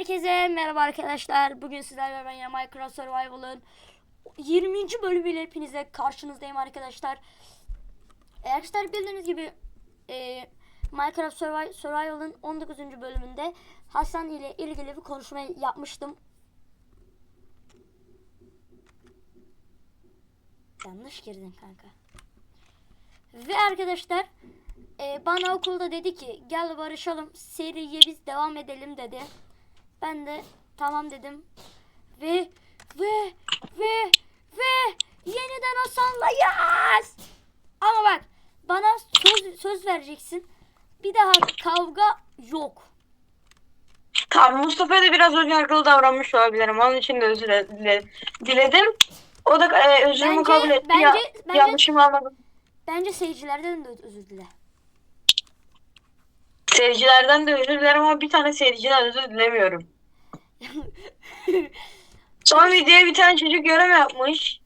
Herkese merhaba arkadaşlar. Bugün sizlerle ben ya Minecraft Survival'ın 20. bölümüyle hepinize karşınızdayım arkadaşlar. Ee, Arkadaşlar bildiğiniz gibi e, Minecraft Survi- Survival'ın 19. bölümünde Hasan ile ilgili bir konuşma yapmıştım. Yanlış girdin kanka. Ve arkadaşlar e, bana okulda dedi ki gel barışalım seriye biz devam edelim dedi. Ben de tamam dedim. Ve ve ve ve yeniden Hasan'layız. Ama bak bana söz, söz vereceksin. Bir daha kavga yok. Tamam Mustafa'ya da biraz önyargılı davranmış olabilirim. Onun için de özür dile- diledim. O da e, özrümü Bence- kabul etti. bence- ya, bence- Yanlışımı anladım. Bence seyircilerden de özür dile. Seyircilerden de özür dilerim ama bir tane seyirciden özür dilemiyorum. Son videoya bir tane çocuk yorum yapmış.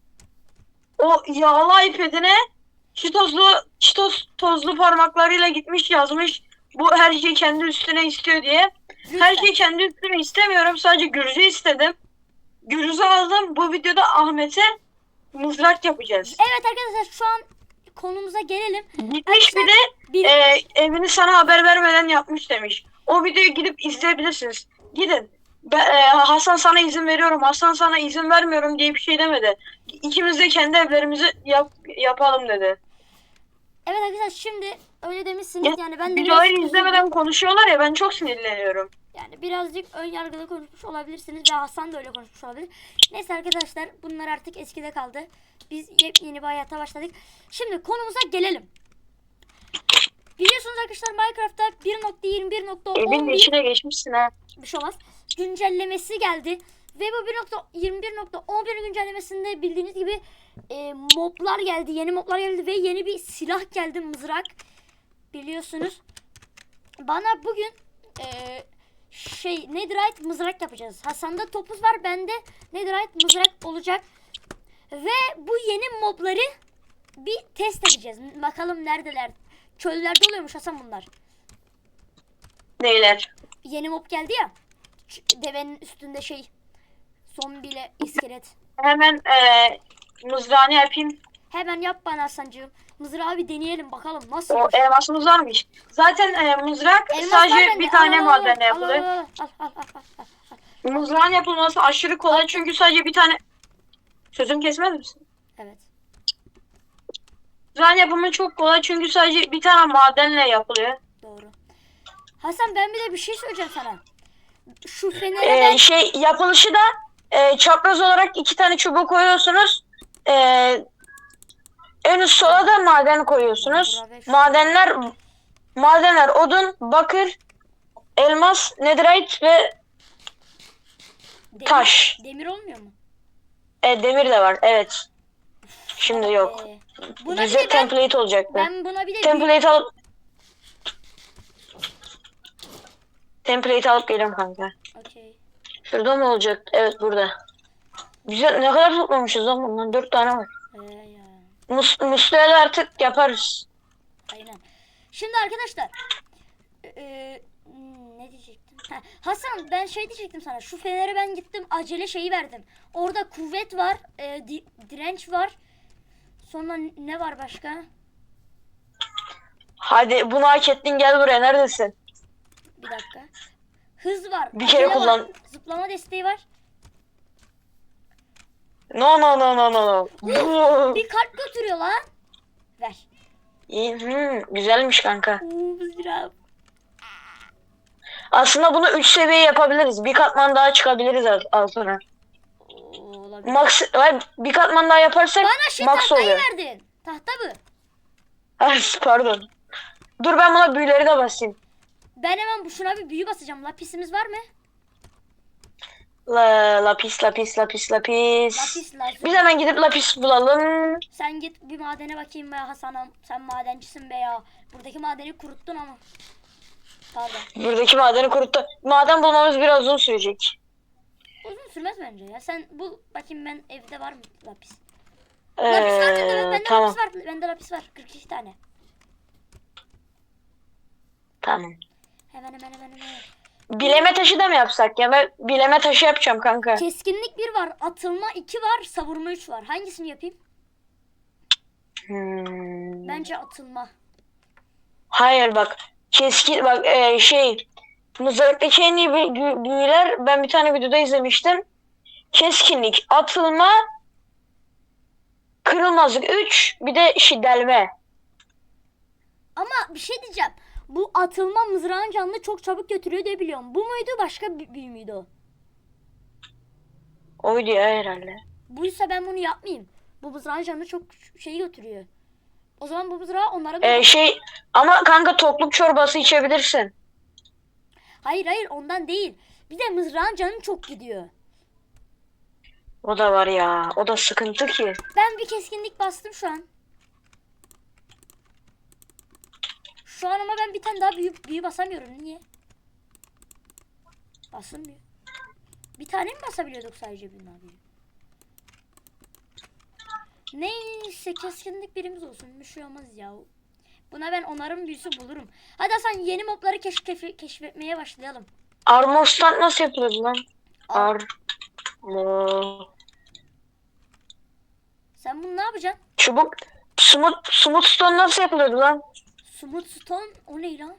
O yağlı iPad'ine çitozlu, çitos tozlu parmaklarıyla gitmiş yazmış. Bu her şeyi kendi üstüne istiyor diye. Her şeyi kendi üstüme istemiyorum. Sadece Gürüz'ü istedim. Gürüz'ü aldım. Bu videoda Ahmet'e mızrak yapacağız. Evet arkadaşlar şu an konumuza gelelim. Gitmiş bir de Bir, e, evini sana haber vermeden yapmış demiş. O videoyu gidip izleyebilirsiniz. Gidin. Be- e, Hasan sana izin veriyorum, Hasan sana izin vermiyorum diye bir şey demedi. İkimiz de kendi evlerimizi yap, yapalım dedi. evet arkadaşlar şimdi öyle demişsiniz Ya, yani ben de Videoyu biraz izlemeden konuşuyorlar ya ben çok sinirleniyorum. Yani birazcık ön yargılı konuşmuş olabilirsiniz ve Hasan da öyle konuşmuş olabilir. Neyse arkadaşlar bunlar artık eskide kaldı. Biz yepyeni bir hayata başladık. Şimdi konumuza gelelim. Biliyorsunuz arkadaşlar Minecraft'ta 1.21.11 Evin içine geçmişsin ha. bir şey olmaz. Güncellemesi geldi. Ve bu 1.21.11 güncellemesinde bildiğiniz gibi e, moblar geldi. Yeni moblar geldi ve yeni bir silah geldi mızrak. Biliyorsunuz. Bana bugün e, şey Netherite mızrak yapacağız. Hasan'da topuz var. Bende Netherite mızrak olacak. Ve bu yeni mobları bir test edeceğiz. Bakalım neredeler. Çöllerde oluyormuş Hasan bunlar. Neyler? Yeni mob geldi ya. Devenin üstünde şey. Zombiyle iskelet. Hemen e, mızrağını yapayım. Hemen yap bana Hasan'cığım. Mızrağı bir deneyelim bakalım nasıl. O elmasımız varmış. Zaten e, mızrak Elmas sadece var bende. bir tane Al, al, al, madenle al, yapılıyor. Al al al al al al, al. Mızrağın yapılması aşırı kolay çünkü sadece bir tane... Sözüm kesmez misin? Evet. Mızrağın yapımı çok kolay çünkü sadece bir tane madenle yapılıyor. Doğru. Hasan ben bir de bir şey söyleyeceğim sana. Şu fenere Ee, ben... şey yapılışı da e, çapraz olarak iki tane çubuk koyuyorsunuz. Ee, en sola da maden koyuyorsunuz. Madenler madenler odun, bakır, elmas, netherite ve demir, taş. Demir olmuyor mu? E, demir de var. Evet. Şimdi yok. Ee, buna bir Bize de ben, template olacaktı. ben buna bir de Template alıp Template alıp geliyorum kanka. Okey. Şurada mı olacak? Evet burada. Güzel. Ne kadar toplamışız lan bundan? Dört tane var. Ee, ya. Mus Muslu'ya artık yaparız. Aynen. Şimdi arkadaşlar eee, hmm, ne diyecektim? Ha, Hasan ben şey diyecektim sana. Şu fenere ben gittim acele şeyi verdim. Orada kuvvet var, eee, di- direnç var. Sonra ne var başka? Hadi bunu hak ettin gel buraya. Neredesin? Bir dakika. Hız var. Bir kere acele var, kullan. Zıplama desteği var. No no no no no Bir kalp götürüyor lan. Ver. İyi, hmm, güzelmiş kanka. Mızrağım. Aslında bunu 3 seviye yapabiliriz. Bir katman daha çıkabiliriz alt- altına. Oo, olabilir. Max ay, bir katman daha yaparsak Bana şey max tahtayı oluyor. verdin. Tahta mı? Ay, Pardon. Dur ben buna büyüleri de basayım. Ben hemen bu şuna bir büyü basacağım. Lapisimiz var mı? La, lapis lapis lapis lapis. Lapis lazım. Biz hemen gidip lapis bulalım. Sen git bir madene bakayım be Hasan'ım. Sen madencisin be ya. Buradaki madeni kuruttun ama. Pardon. Buradaki madeni kuruttu. Maden bulmamız biraz uzun sürecek. Uzun sürmez bence ya. Sen bul bakayım ben evde var mı lapis? lapis var bende. Ee, Bende tamam lapis var. Bende lapis var. 42 tane. tamam. Hemen hemen hemen hemen. Bileme taşı da mı yapsak ya? Ben bileme taşı yapacağım kanka. Keskinlik 1 var, atılma 2 var, savurma 3 var. Hangisini yapayım? Hmm. Bence atılma. Hayır bak. Keskin bak e, şey mızraktaki en iyi büyüler ben bir tane videoda izlemiştim. Keskinlik, atılma, kırılmazlık 3 bir de şey delme. Ama bir şey diyeceğim. Bu atılma mızrağın canını çok çabuk götürüyor diye biliyorum. Bu muydu başka bir büyü müydü o? Oydu ya herhalde. Buysa ben bunu yapmayayım. Bu mızrağın canını çok şey götürüyor. O zaman bu mızrağı onlara E, şey ama kanka tokluk çorbası içebilirsin. Hayır hayır ondan değil. Bir de mızrağın canı çok gidiyor. O da var ya. O da sıkıntı ki. Ben bir keskinlik bastım şu an. Şu an ama ben bir tane daha büyü, büyü basamıyorum. Niye? Basılmıyor. Bir tane mi basabiliyorduk sadece daha büyü? Neyse keskinlik birimiz olsun. Bir şey olmaz ya. Buna ben onarım büyüsü bulurum. Hadi Hasan yeni mobları keşf keşf- keşfetmeye başlayalım. Armor stand nasıl yapılır lan? Armor. Sen bunu ne yapacaksın? Çubuk. Smooth, smooth stone nasıl yapılıyordu lan? Smooth stone o ne lan?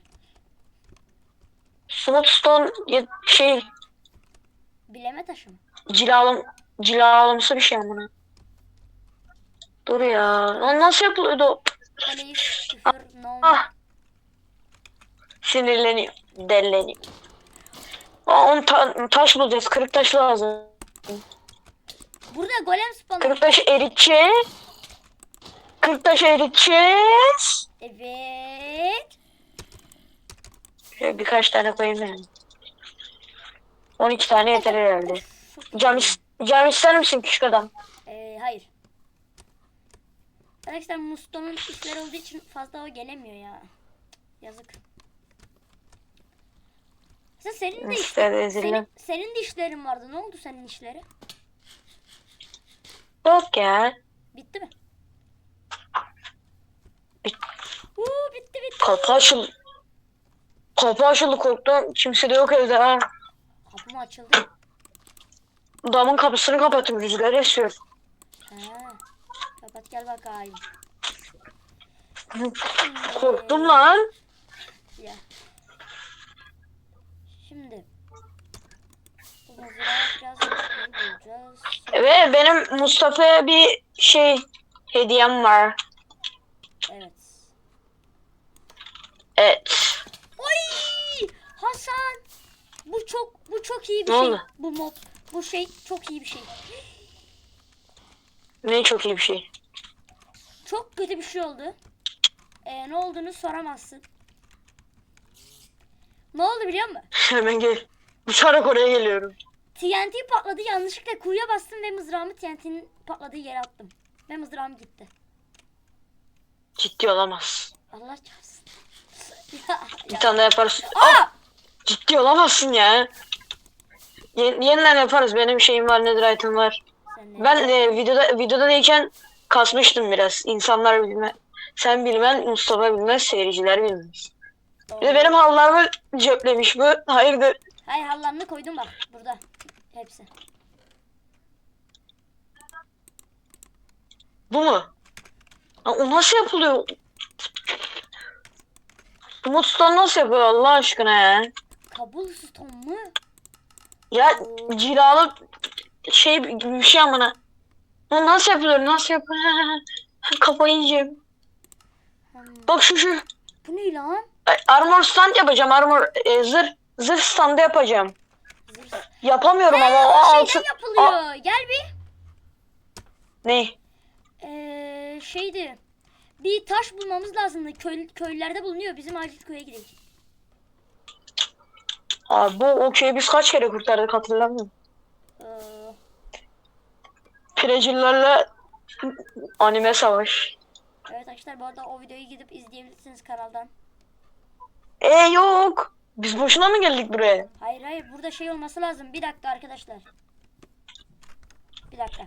Smooth stone ya- şey Bileme taşı mı? cilalım cilalımsı bir şey amına. Dur ya. Lan nasıl yapılıyordu? o? Police, küfür, no. Ah. Sinirleniyor. Delleniyor. Aa, on ta- taş bulacağız. Kırık taş lazım. Burada golem spawn. Kırık taşı eriteceğiz. Kırık taşı eriteceğiz. Evet. Şöyle birkaç tane koyayım yani. 12 tane yeter herhalde. Cam, cam ister misin küçük adam? Ee, hayır. Arkadaşlar Musto'nun işleri olduğu için fazla o gelemiyor ya. Yazık. Sen senin de rezillik. senin, senin de işlerin vardı. Ne oldu senin işleri? Yok ya. Bitti mi? Bit- Uuu bitti bitti. Kapı açıldı. Kapı açıldı korktum. Kimse de yok evde ha. Kapım açıldı. Damın kapısını kapattım. Rüzgar esiyor. Ha. Kapat gel bakayım. Korktum lan. Ya. Şimdi. Bu biraz bulacağız. Ve benim Mustafa'ya bir şey hediyem var. Evet. Evet. Oy! Hasan! Bu çok bu çok iyi bir Ne şey. oldu? Bu mob. Bu şey çok iyi bir şey. Ne çok iyi bir şey. Çok kötü bir şey oldu. Ee, ne olduğunu soramazsın. Ne oldu biliyor musun? Hemen gel. Uçarak oraya geliyorum. TNT patladı yanlışlıkla kuyuya bastım ve mızrağımı TNT'nin patladığı yere attım. Ve mızrağım gitti. Ciddi olamaz. Allah çarpsın. Bir tane daha yaparız. Aa! Ciddi olamazsın ya. Ye- yeniden yaparız. Benim şeyim var, netherite'ım var. Sen ne? Ben e, videoda videoda değilken kasmıştım biraz. İnsanlar bilmez. Sen bilmen, Mustafa bilmez, seyirciler bilmez. Bir de benim hallarımı ceplemiş bu. Hayırdır? Hayır hallarını koydum bak burada. Hepsi. Bu mu? Aa, o nasıl yapılıyor? Bu mutludan nasıl yapıyor Allah aşkına ya? Kabul stone mu? Ya cilalı şey bir şey amına. Ya nasıl yapılıyor? Nasıl yapılıyor? Kafayı yiyeceğim. Hmm. Bak şu şu. Bu ne lan? Ay, Armor stand yapacağım. Armor e, zırh zırh standı yapacağım. Zırh. Yapamıyorum ama o şeyden yapılıyor. Gel bir. Ne? Ee, şeydi. Bir taş bulmamız lazımdı. Köy, köylerde bulunuyor. Bizim acil köye gidelim. Abi bu o köyü biz kaç kere kurtardık hatırlamıyorum. Ee, Pirecillerle anime savaş. evet arkadaşlar bu arada o videoyu gidip izleyebilirsiniz kanaldan. E yok. Biz boşuna mı geldik buraya? Hayır hayır burada şey olması lazım. Bir dakika arkadaşlar. Bir dakika.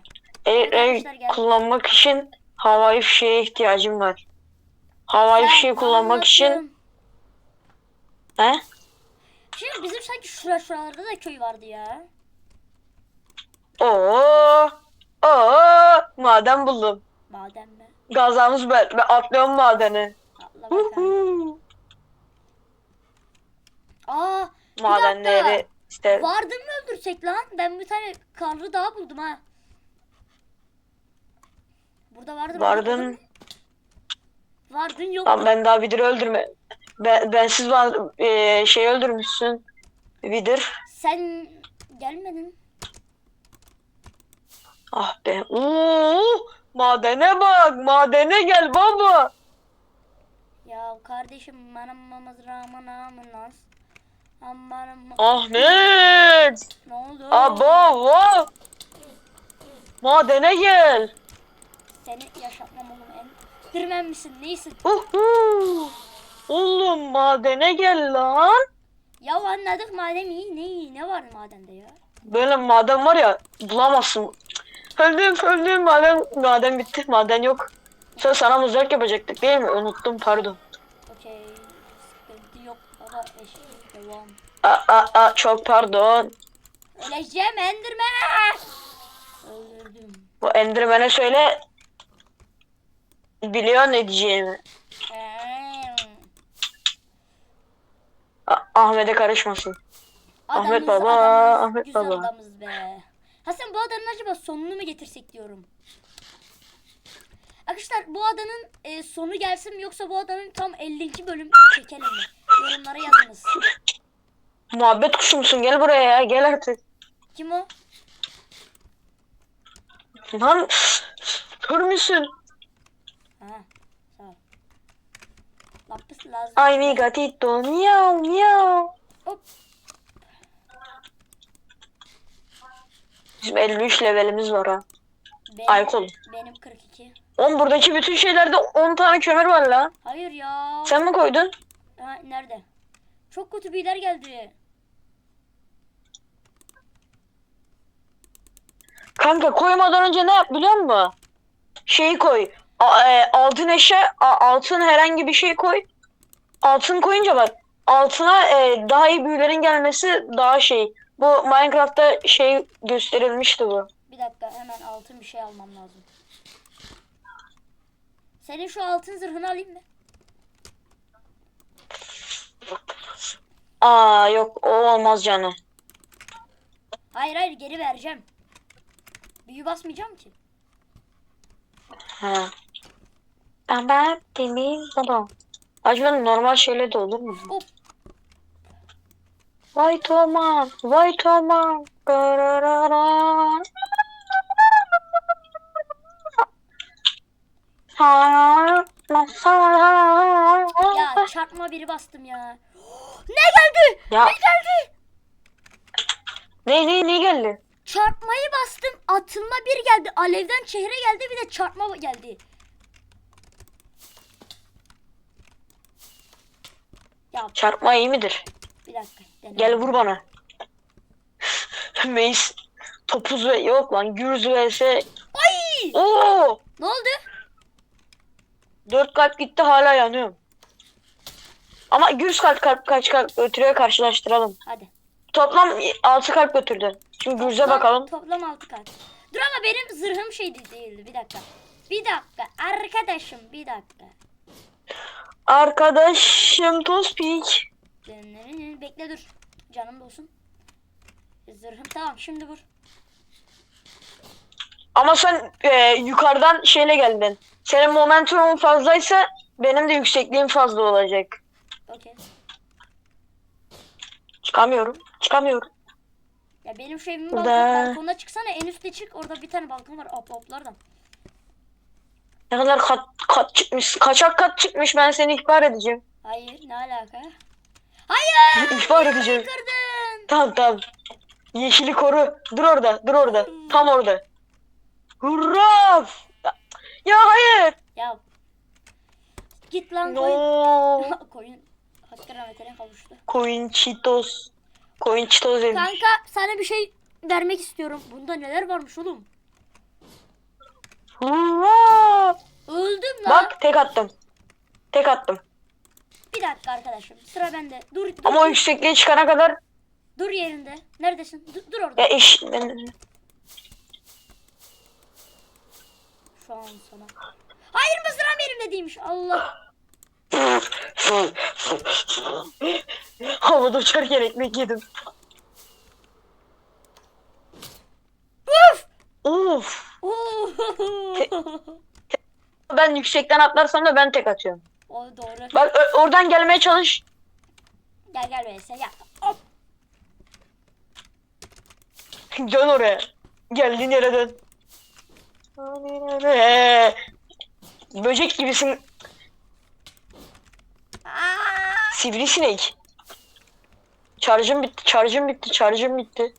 E, Evet, e, kullanmak için havai fişeğe ihtiyacım var. Havai Sen fişeği kullanmak için he? Şimdi bizim sanki şura şuralarda da köy vardı ya. Oo. Oo. Maden buldum. Maden mi? Gazamız ben. Ben atlıyorum madeni. Atla bakalım. Huhu. Aa. Madenleri işte Vardın mı öldürsek lan? Ben bir tane karlı daha buldum ha. Burada vardın. Vardın. Vardın yok. Lan ben daha Vidir'i öldürme. Ben, bensiz var, e, şey öldürmüşsün. Vidir. Sen gelmedin. Ah be. Oo, madene bak. Madene gel baba. Ya kardeşim benim mızrağımın amınaz. Ambarım Ahmet. ne oldu? Abo. Madene gel. Seni yaşatmam oğlum en. Dirmen misin neysin? Uhu. Oğlum madene gel lan. Ya anladık madem iyi ne iyi ne var madende ya? Böyle maden var ya bulamazsın. Öldüm öldüm maden maden bitti maden yok. Sonra sana mızrak yapacaktık değil mi? Unuttum pardon. Okey. Sıkıntı yok. Baba eşit devam. Aa, aa, aa, çok pardon. Öleceğim endirme. Öldürdüm. Bu Enderman'e söyle. Biliyor ne diyeceğimi. Eee. A- Ahmet'e karışmasın. Ahmet Adamız, baba, adamız, Ahmet güzel baba. adamız be. Hasan bu adanın acaba sonunu mu getirsek diyorum. Arkadaşlar bu adanın e, sonu gelsin mi yoksa bu adanın tam 50. bölüm çekelim mi? Yorumlara yazınız. Muhabbet kuşu musun? Gel buraya ya. Gel artık. Kim o? Lan kör müsün? Ha, sağ ol. Lapis lazım. Ay mi gatito. Miau miau. Hop. Bizim 53 levelimiz var ha. Benim, Aykul. Benim 42. Oğlum buradaki bütün şeylerde 10 tane kömür var la. Hayır ya. Sen mi koydun? Ha, nerede? Çok kötü bilgiler geldi. Kanka koymadan önce ne yap biliyor musun? Şeyi koy. A- e, altın eşya, a- altın herhangi bir şey koy. Altın koyunca bak altına e, daha iyi büyülerin gelmesi daha şey. Bu Minecraft'ta şey gösterilmişti bu. Bir dakika hemen altın bir şey almam lazım. Senin şu altın zırhını alayım mı? Aa yok o olmaz canım. Hayır hayır geri vereceğim. Büyü basmayacağım ki. Ha. Ben ben demin baba. Acaba normal şeyle de olur mu? Hop. Vay Toman, vay Toman. Ya çarpma biri bastım ya. ne geldi? Ya. Ne geldi? Ne ne ne geldi? Çarpmayı bastım. Atılma bir geldi. Alevden çehre geldi bir de çarpma geldi. Ya Çarpma iyi midir? bir dakika. dene. Gel vur bana. Meis topuz ve yok lan gürz vs. Ay! Oo! Ne oldu? Dört kalp gitti hala yanıyorum. Ama gürz kalp kalp kaç kalp götürüyor karşılaştıralım. Hadi. Toplam 6 kalp götürdü. Şimdi gürze bakalım. Toplam 6 kat. Dur ama benim zırhım şeydi değildi. Bir dakika. Bir dakika. Arkadaşım bir dakika. Arkadaşım Tospik. Bekle dur. Canım da olsun. Zırhım tamam şimdi vur. Ama sen e, yukarıdan şeyle geldin. Senin momentumun fazlaysa benim de yüksekliğim fazla olacak. Okey. Çıkamıyorum. Çıkamıyorum. Ya benim şu evimin Burada- balkonuna çıksana en üstte çık. Orada bir tane balkon var. Hop hoplardan. Ne kadar kat, kat çıkmış. Kaçak kat çıkmış. Ben seni ihbar edeceğim. Hayır ne alaka? Hayır! ihbar edeceğim. Kırdın. Tamam tamam. Yeşili koru. Dur orada. Dur orada. Tam orada. Hurra! Ya, hayır. Ya. Git lan koyun. No. koyun. Hakkı rahmetine kavuştu. Cheetos. Coin Cheetos demiş. Kanka sana bir şey vermek istiyorum. Bunda neler varmış oğlum? Hurra! Öldüm lan. Bak tek attım. Tek attım. Bir dakika arkadaşım. Sıra bende. Dur dur. Ama o yüksekliğe çıkana kadar dur yerinde. Neredesin? Dur, dur orada. ya iş Şu an sana. Hayır mızrağım elimde değilmiş. Allah. Havada uçarken ekmek yedim. Uf. Of. Ben yüksekten atlarsam da ben tek atıyorum. o doğru. Bak oradan gelmeye çalış. Gel gel sen yap. Hop. Dön oraya. Geldiğin yere dön. Böcek gibisin. Sivrisinek. Şarjım bitti, şarjım bitti, şarjım bitti.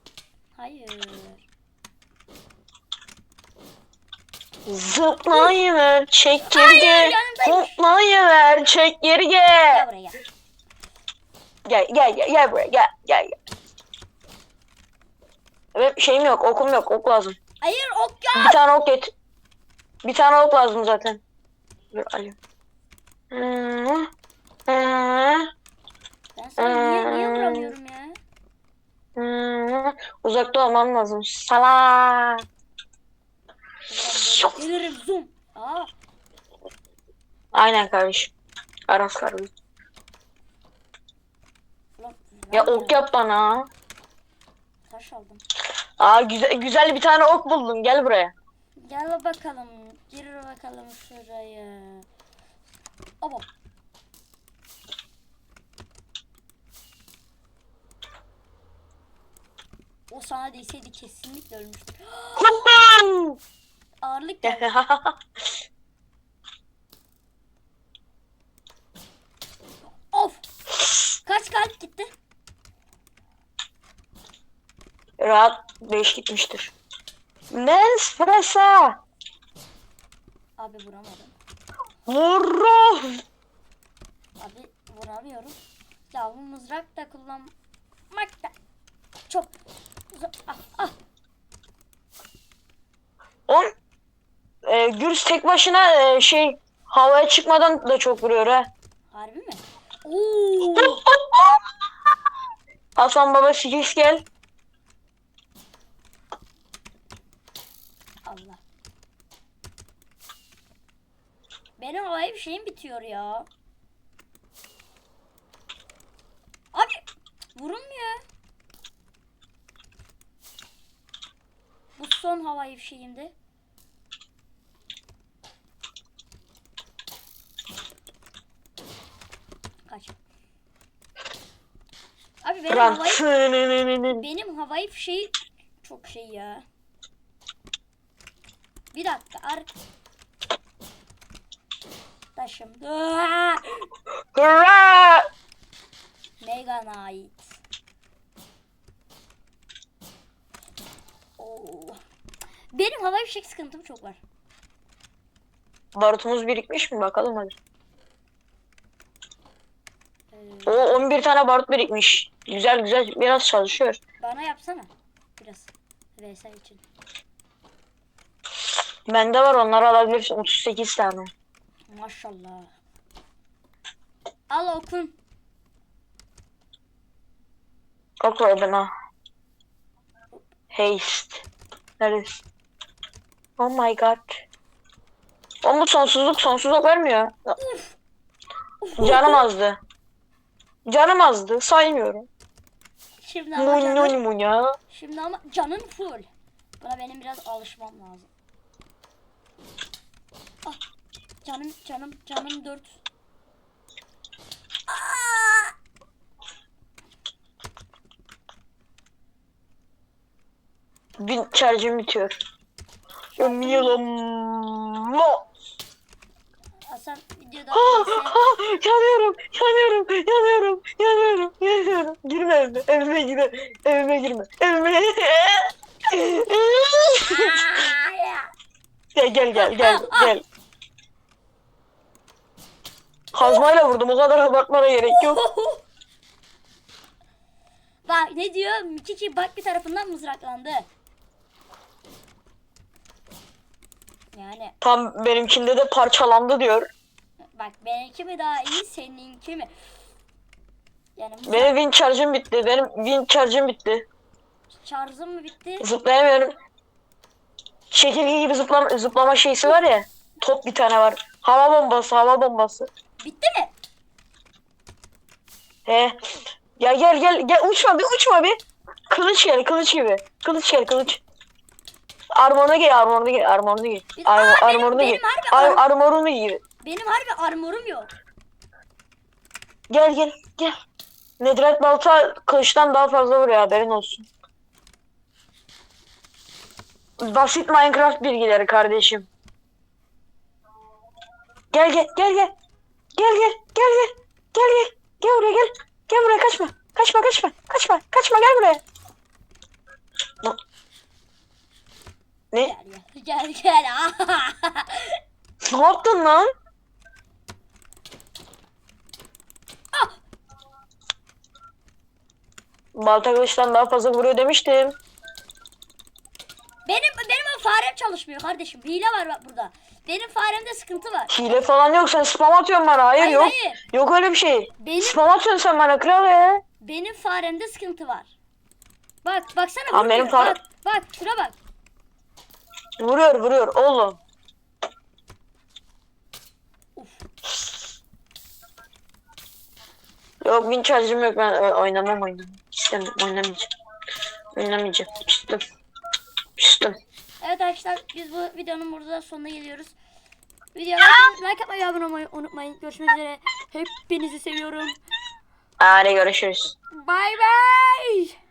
Hayır. Zıplayıver, çek geri gel. Hoplayıver, çek geri Gel gel. buraya gel. Gel, gel, gel, gel buraya, gel, gel, gel. Evet, şeyim yok, okum yok, ok lazım. Hayır ok ya. Bir tane ok get. Bir tane ok lazım zaten. Dur alayım. Hmm. Hmm. Ben sana niye, niye vuramıyorum ya? Hmm. Uzakta olmam lazım. Salak. Gelirim zoom. Aa. Aynen kardeşim. Aras kardeşim. Ulan, Ya ok yap bana. Taş aldım. Aa güzel güzel bir tane ok buldum. Gel buraya. Gel bakalım. Gir bakalım şuraya. Aba. O sana değseydi kesinlikle ölmüştük. Ağırlık geldi. Of. Kaç kalp gitti? Rahat 5 gitmiştir. Lens presa. Abi vuramadım. Vurur. Abi vuramıyorum. Ya bu mızrak da kullanmak da çok. Ah, ah. On e, Gürs tek başına e, şey havaya çıkmadan da çok vuruyor ha. Harbi mi? Oo. Hasan baba sikis gel. Allah. Benim bir şeyim bitiyor ya. Abi vurulmuyor. Bu son havai bir şeyimdi. Kaç. Abi benim havai benim havai fişeği çok şey ya. Bir dakika ar Taşım. Ait. Oo. Benim havai fişek sıkıntım çok var. Barutumuz birikmiş mi bakalım hadi. O 11 tane barut birikmiş. Güzel güzel biraz çalışıyor. bana yapsana biraz. VS için. Bende var onları alabilirsin 38 tane. Maşallah. Al okun. Ok ver bana. Haste. Neredesin? Oh my god. O bu sonsuzluk sonsuzluk vermiyor. Canım azdı. Canım azdı saymıyorum. Şimdi ama Mun canın, mun mun ya. şimdi ama canın full. Buna benim biraz alışmam lazım. Ah, canım canım canım dört. Aa! Bir şarjım bitiyor. Ömüyorum. Hasan videoda Ah, VS ah, yanıyorum, yanıyorum, yanıyorum, yanıyorum, yanıyorum. Girme evime, evime girme, evime girme, evime. Gel gel gel gel gel. Kazmayla vurdum o kadar abartmana gerek yok. Bak ne diyor? Mikiki bak bir tarafından mızraklandı. Yani Tam benimkinde de parçalandı diyor. Bak benimki mi daha iyi seninki mi? Yani bu Benim win charge'ım bitti. Benim win charge'ım bitti. şarjım mı bitti? Zıplayamıyorum. Çekirge gibi zıplama, zıplama şeysi var ya. Top bir tane var. Hava bombası, hava bombası. Bitti mi? He. Ya gel gel gel uçma bir uçma bir. Kılıç gel kılıç gibi. Kılıç gel kılıç. Armoruna giy armoruna giy armoruna giy. Bir- Aa, benim- giy. benim Ar armorunu giy. Benim harbi armorum yok. Gel gel gel. Nedret balta kılıçtan daha fazla vuruyor haberin olsun. Basit Minecraft bilgileri kardeşim. Gel gel gel gel. Gel gel gel gel. Gel gel. Gel buraya gel. Gel buraya kaçma. Kaçma kaçma. Kaçma. Kaçma gel buraya. Ne? Gel gel. Gel gel. Ne yaptın lan? Balta kılıçtan daha fazla vuruyor demiştim. benim benim o farem çalışmıyor kardeşim. Hile var bak burada. Benim faremde sıkıntı var. Hile falan yok sen spam atıyorsun bana. Hayır, Hayır, yok. hayır. Yok öyle bir şey. Benim- Spam atıyorsun sen bana kral ya. Benim faremde sıkıntı var. Bak baksana vurmuyor. benim fare- Bak bak şuna bak. Vuruyor vuruyor oğlum. Yok win charge'ım yok ben ö- oynamam oynamam. İstemiyorum oynamayacağım. Oynamayacağım. Küstüm. Küstüm. Evet arkadaşlar biz bu videonun burada sonuna geliyoruz. Videoya like, atmayı abone olmayı unutmayın. Görüşmek üzere. Hepinizi seviyorum. Hadi görüşürüz. Bye bye.